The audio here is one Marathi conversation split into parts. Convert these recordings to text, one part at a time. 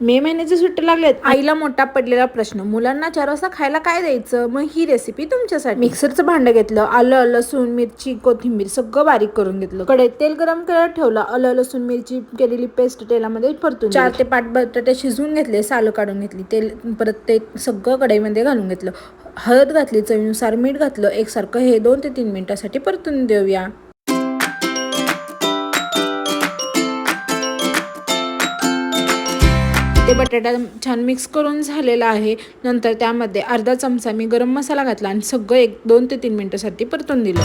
मे महिन्याचे सुट्टे लागलेत आईला मोठा पडलेला प्रश्न मुलांना चार वाजता खायला काय द्यायचं? मग ही रेसिपी तुमच्यासाठी. मिक्सरचं भांडं घेतलं आलं लसूण मिरची कोथिंबीर सगळं बारीक करून घेतलं. कढईत तेल गरम करायला ठेवलं आलं लसूण मिरची केलेली पेस्ट तेलामध्ये परतून चार ते पाच बटाटे शिजवून घेतले सालं काढून घेतली तेल परत ते सगळं कढईमध्ये घालून घेतलं. हळद घातली चवीनुसार मीठ घातलं एकसारखं हे दोन ते तीन मिनिटासाठी परतून देऊया. बटाटा छान मिक्स करून झालेला आहे. नंतर त्यामध्ये अर्धा चमचा मी गरम मसाला घातला आणि सगळं एक दोन ते तीन मिनटासाठी परतून दिलं.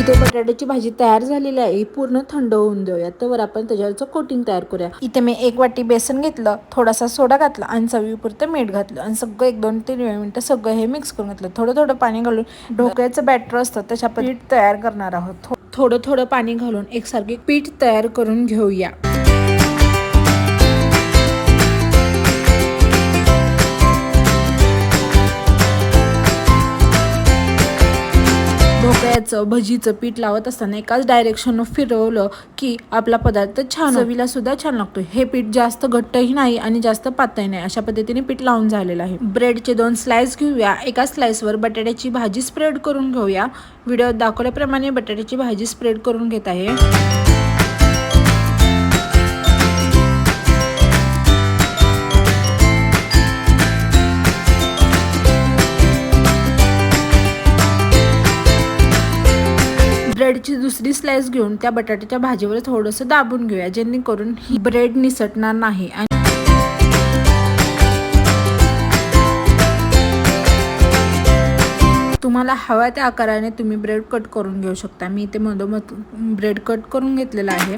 इथे बटाट्याची भाजी तयार झालेली आहे. पूर्ण थंड होऊन देऊया तर आपण त्याच्यावरचं कोटिंग तयार करूया. इथे मी एक वाटी बेसन घेतलं थोडासा सोडा घातला आणि चवीपुरतं मीठ घातलं आणि सगळं एक दोन तीन मिनटं सगळं हे मिक्स करून घेतलं. थोडं थोडं पाणी घालून ढोकळ्याचं बॅटर असतं त्याच्या पीठ तयार करणार आहोत. थो- थोडं थोडं पाणी घालून एकसारखे पीठ तयार करून घेऊया. वड्याचं भजीचं पीठ लावत असताना एकाच डायरेक्शन फिरवलं की आपला पदार्थ छान चवीला सुद्धा छान लागतो हे पीठ जास्त घट्टही नाही आणि जास्त पातळही नाही. अशा पद्धतीने पीठ लावून झालेलं आहे. ब्रेडचे दोन स्लाइस घेऊया. एका स्लाइसवर बटाट्याची भाजी स्प्रेड करून घेऊया. व्हिडिओ दाखवल्याप्रमाणे बटाट्याची भाजी स्प्रेड करून घेत आहे. ब्रेडची दुसरी स्लाइस घेऊन त्या बटाट्याच्या भाजीवर थोडंसं दाबून घेऊया जेणेकरून ही ब्रेड निसटणार नाही. आणि तुम्हाला हव्या त्या आकाराने तुम्ही ब्रेड कट करून घेऊ शकता. मी इथे मधोमध ब्रेड कट करून घेतलेला आहे.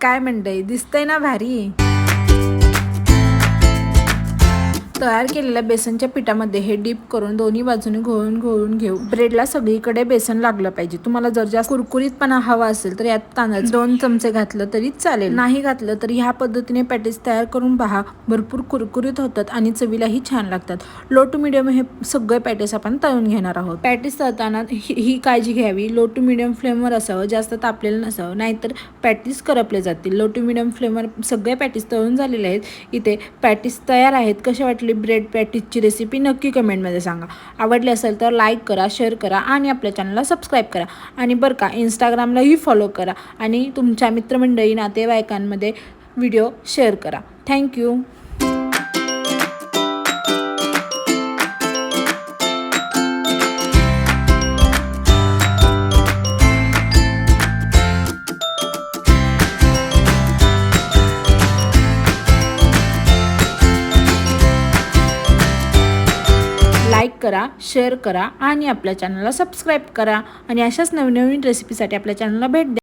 काय म्हणतंय दिसतंय ना भारी? तयार केलेल्या बेसनच्या पिठामध्ये हे डीप करून दोन्ही बाजूने घोळून घोळून घेऊ. ब्रेडला सगळीकडे बेसन लागलं पाहिजे. तुम्हाला जर जास्त कुरकुरीतपणा हवा असेल तर यात तांदळाचे दोन चमचे घातलं तरी चालेल. नाही घातलं तर ह्या पद्धतीने पॅटीस तयार करून पहा. भरपूर कुरकुरीत होतात आणि चवीलाही छान लागतात. लो टू मिडियम हे सगळे पॅटीस आपण तळून घेणार आहोत. पॅटीस तळताना ही ही काळजी घ्यावी. लो टू मिडियम फ्लेमवर असावं. जास्त तापलेलं नसावं. नाहीतर पॅटीस करपले जातील. लो टू मिडियम फ्लेमवर सगळे पॅटीस तळून झालेले आहेत. इथे पॅटीस तयार आहेत. कसे वाटले ब्रेड पॅटीजची रेसिपी नक्की कमेंटमध्ये सांगा. आवडली असेल तर लाईक करा शेअर करा आणि आपल्या चॅनलला सबस्क्राईब करा. आणि बरं का इंस्टाग्रामलाही फॉलो करा आणि तुमच्या मित्रमंडळी नातेवाईकांमध्ये व्हिडिओ शेअर करा. थँक्यू लाईक करा शेअर करा आणि आपल्या चॅनलला सबस्क्राईब करा. आणि अशाच नवीन नवीन रेसिपीसाठी आपल्या चॅनलला भेट द्या.